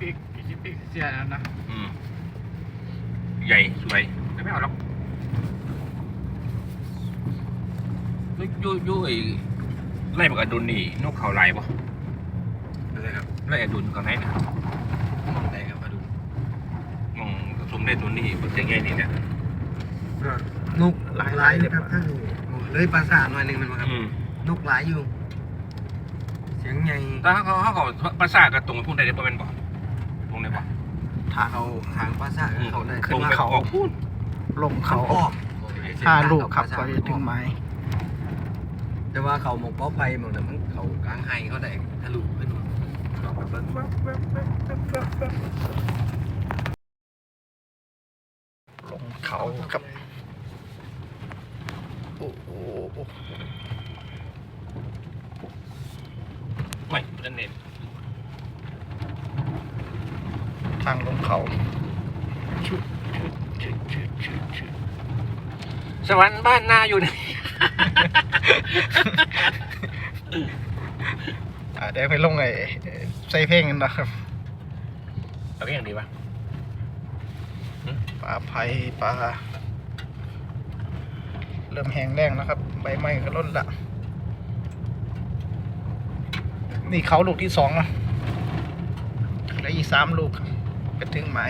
ปีกกี่สิบปีกเสียแล้วนะอืมใหญ่สวยแต่ไม่เอาหรอกอยูอยูไอ้ไล่ปากกระดุนนี่นกเขาลายปะอะไรครับไล่อดุนกันไหนนะมองไหนครับมาดูมองสมเด็จตัวนี้มันจะไงนี่เนี่ยนกหลายหลายเลยครับท่านเลยภาษาหน่อยหนึงมันมาครับอืมนกหลายอยู่ เสียงใหญ่แต่เขาเขาเขาภาษากับตรงพูดได้ได้ประมาณบ่ต รงได้บ่ทางเขาทางภาษาเขาได้ตรงไปออกพูดลงเขาออกห้าลูกขับไปถึงไม้แต่ว่าเขาหมกป้อไฟหมดแต่มันเขากลางไฮเขาได้ทะลุขึ้นมาลงเขาครับโอ้โหไม่นั่นเอง ทางลงเขาชุดชุดชุดชุดชุดสวรรค์บ้านนาอยู่ไหน อ่าเดี๋ยวไปลงไอ้ใส่เพลงกันนะครับเอาอย่างดีป่ะปลาไผ่ปลาเริ่มแห้งแรงนะครับ ใบไม้ก็ลดละ นี่เขาลูกที่สองแล้วเหลืออีกสามลูก ไปถึงไม้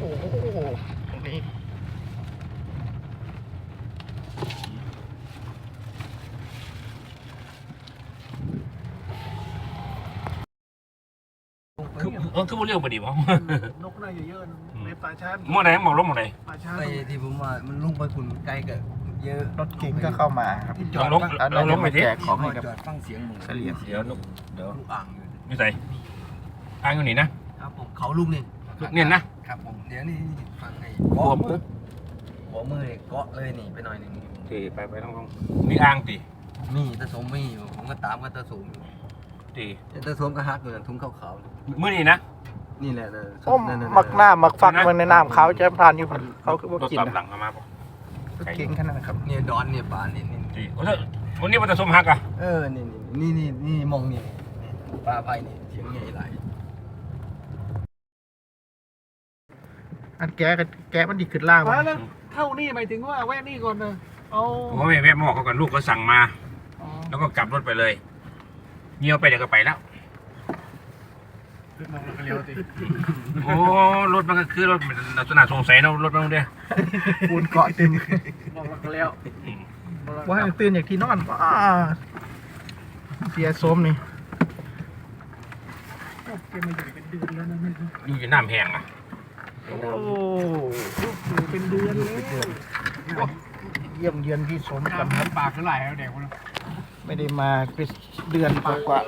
โอ้โหตรงนี้คือเออคือบ่เรียกบ่ดีบ่นกน่าจะเยอะในป่าช้าหมอไหนหมอลงหมอไหนป่าช้า ไปที่ผมว่ามันลงไปคุณไกลกับ เยอะรถเก๋งก็เข้ามาครับลองลงอันลนั้อนงลงไปทีแจกของให้กับจอดฟังเสียงมึงเสลียงเดี๋ยวนุกเดี๋ยวลูกอ่างอยู่นี่ใส่อ้างอยู่นี่นะครับผมเขาลูกนี่เนี่ยนะครับผมเดี๋ยวนี่ฟังไอ้หัวมือหัวมือเนี่ยเกาะเลยนี่ไปหน่อยหนึ่งตีไปไปลองลองนี่อ้างตีมีตะสมมีอยู่ผมก็ตามกับตะสมอยู่ตีแต่ตะสมก็ฮักอยู่นั่นทุ่งขาวมื้อนี้นะๆนี่แหละนะโอ้มักหน้ามักฟักมันในน้ำเขาจะพลานอยู่เขาคือว่ารถกินตามหลันะงเอามาบ่ รถเก๋งขนาดนั้นครับเนี่ยดอนเนี่ยป่านี่นี่ตีโอ้ยวันนี้มันจะสมฮักอะเออนี่นี่นี่นี่มองนี่ปลาไผ่นี่เสียงใหญ่หลายอันแกะก็แกะมันดีขึ้นล่างมามาแล้วเข้านี่หมายถึงว่าแวะนี่ก่อนนะเอาผมว่าแม่แม่หมอเขากันลูกก็สั่งมา อ๋อ แล้วก็กลับรถไปเลยเงียวไปเดี๋ยวก็ไปแล้วขึ้น มองแล้วก็เลี้ยวสิโอ้รถมันก็คือรถมันลักษณะสงสัยเนาะรถมันเด้อปูนเกาะตึงมองแล้วก็เลี้ยวอืมว่าให้ตื่นอย่างที่นอนว้าเสียสมนี่โอ้แกมาอยู่เป็นเดือนแล้วนะเนี่ยอยู่อยู่น้ำแห้งอะโอ้อยู่เป็นเดือนแล้วเยี่ยมเยือนพี่สมกันครับน้ำปากเท่าไหร่แล้วเด็กคนนั้นไม่ได้มาเป็นเดือนกว่า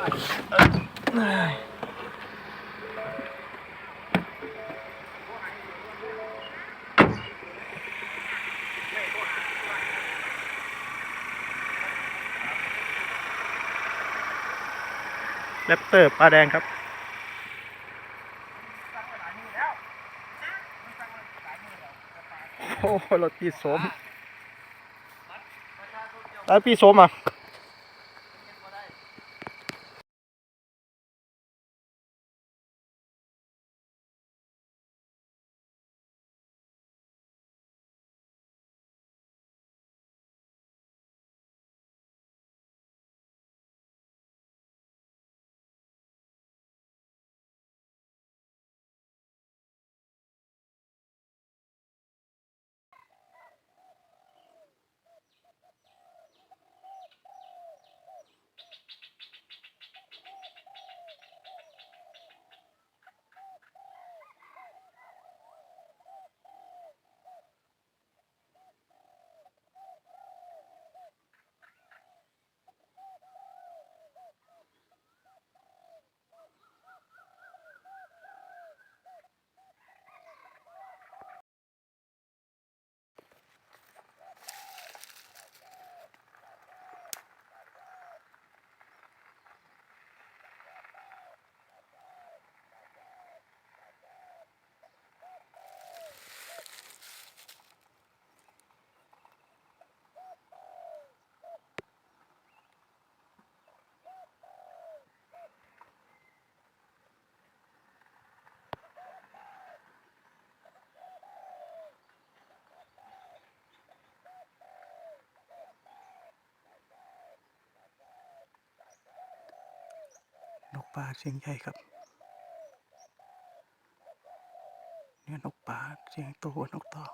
แรปเตอร์ปลาแดงครับโอ้โหรถพี่สมแล้วพี่สมอะ ป่าเสียงใหญ่ครับ เนื้อนกป่าเสียงโตกว่านกต่อ